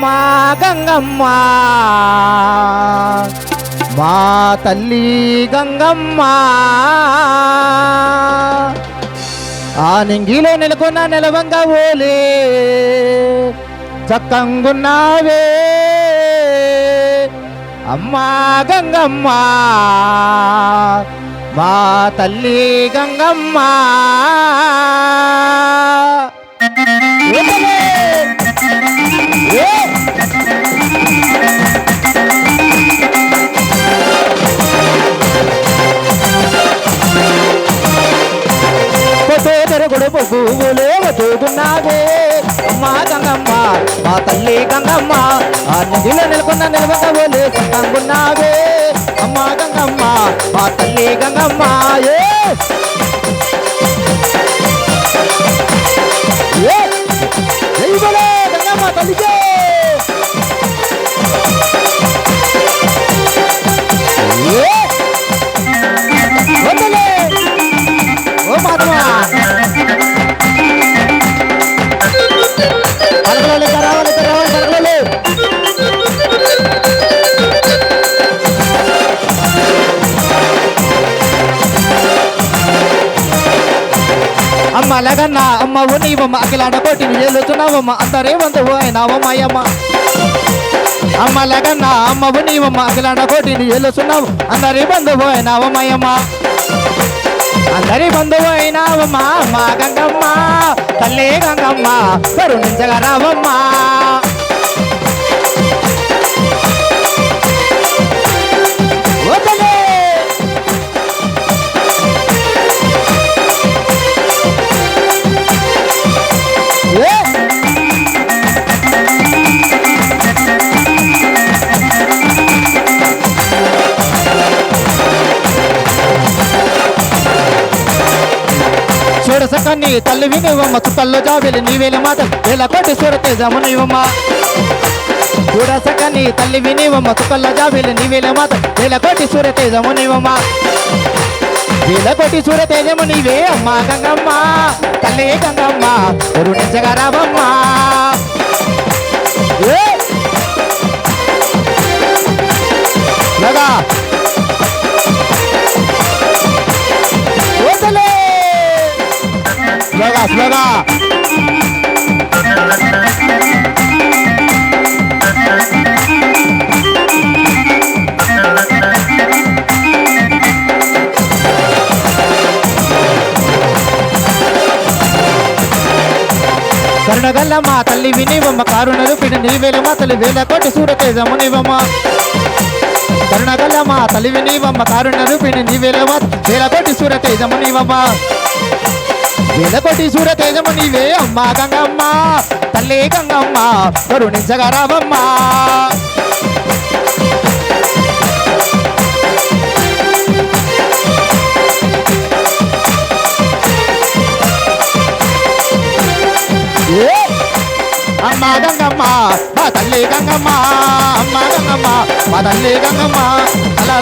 గంగమ్మ గంగమ్మ. మా తల్లి గంగమ్మ. ఆ నింగిలో నెలకొన్న నెలవంగ ఓలే చక్కంగున్నావే. అమ్మా గంగమ్మ. మా తల్లి గంగమ్మ. గొడుపు తెరుగుడు పువ్వులే వదుగున్నావే అమ్మా గంగమ్మ మా తల్లి గంగమ్మ ఆ నిధిలో నెలకొన్న నిలబడవలే సంగున్నావే అమ్మా గంగమ్మ మా తల్లి గంగమ్మ ఏ. గంగమ్మ తల్లికే. అమ్మ లగన్న అమ్మ నీవమ్మ అఖిలాండ కోటిని ఏలుతున్నావమ్మ. అందరే వంతువు అయినావమ్మ అయ్యమ్మ. అమ్మ లగన్న అమ్మ నీవమ్మ అఖిలాండ కోటిని ఏలుతున్నావు. అందరి బంధువు అయినావమ్మ అందరి బంధువు అయినావమ్మ. అమ్మ గంగమ్మ తల్లి గంగమ్మ కరుణించగా కన్ని తల్లి వినివమ్మ చుక్కల్లో జాబిలి నీవేల మాట వేల కోటి సూరతేజము నీవమ్మ చూడసకన్ని తల్లి వినివమ్మ చుక్కల్లో జాబిలి నీవేల మాట వేల కోటి సూరతేజము నీవమ్మ వేల కోటి సూరతేజము నీవే అమ్మ గంగమ్మ. తల్లి గంగమ్మ కరుణించగా రావమ్మ. ఏ! లగా స్లోగా స్లోగా కరుణగల్ల మా తల్లి వినివమ్మ కారుణలు పిన నీవేల మా తల్లి వేల కోటి సూరతేజము నివమ్మ. కరుణగల్ల మా తల్లి వినివమ్మ కారుణలు పిన నీవేల మా వేల కోటి సూరతేజము నివమ్మ. వేల కోటి సూరతేజము నీవే అమ్మ గంగమ్మ. తల్లి గంగమ్మ కరుణించగరామమ్మ అమ్మ గంగమ్మ మా తల్లి గంగమ్మ. అమ్మ గంగమ్మ మా తల్లి గంగమ్మ. అలా